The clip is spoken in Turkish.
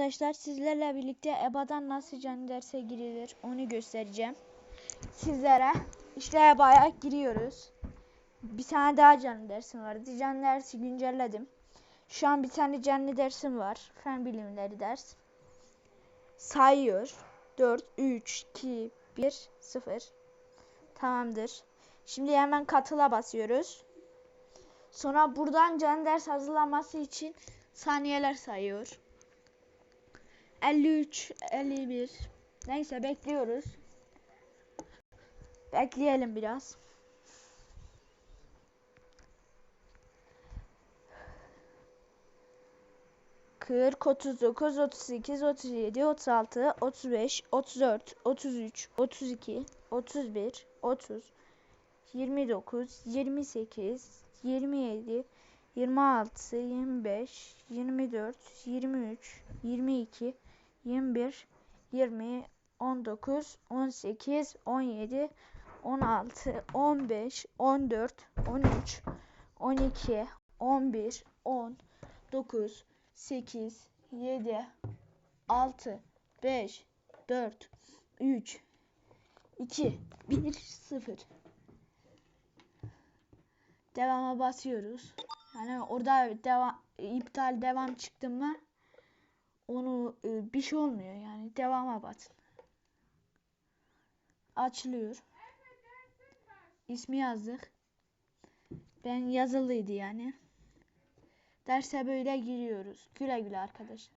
arkadaşlar sizlerle birlikte EBA'dan nasıl canlı derse girilir onu göstereceğim. Sizlere işte EBA'ya giriyoruz. Bir tane daha canlı dersim vardı. Canlı dersi güncelledim. Şu an bir tane canlı dersim var. Fen bilimleri ders. Sayıyor. 4, 3, 2, 1, 0. Tamamdır. Şimdi hemen katıla basıyoruz. Sonra buradan canlı ders hazırlanması için saniyeler sayıyor. 53, 51. Neyse bekliyoruz. Bekleyelim biraz. Kırk, otuz dokuz, otuz sekiz, otuz yedi, otuz altı, otuz beş, otuz dört, otuz üç, otuz iki, otuz bir, otuz, yirmi dokuz, yirmi sekiz, yirmi yedi, yirmi altı, yirmi beş, yirmi dört, yirmi üç, yirmi iki, yirmi bir, yirmi, on dokuz, on sekiz, on yedi, on altı, on beş, on dört, on üç, on iki, on bir, on, dokuz, sekiz, yedi, altı, beş, dört, üç, iki, bir, sıfır. Devama basıyoruz. Yani orada devam iptal devam çıktı mı onu e, bir şey olmuyor yani devama basın. Açılıyor. İsmi yazdık. Ben yazılıydı yani. Derse böyle giriyoruz. Güle güle arkadaşlar.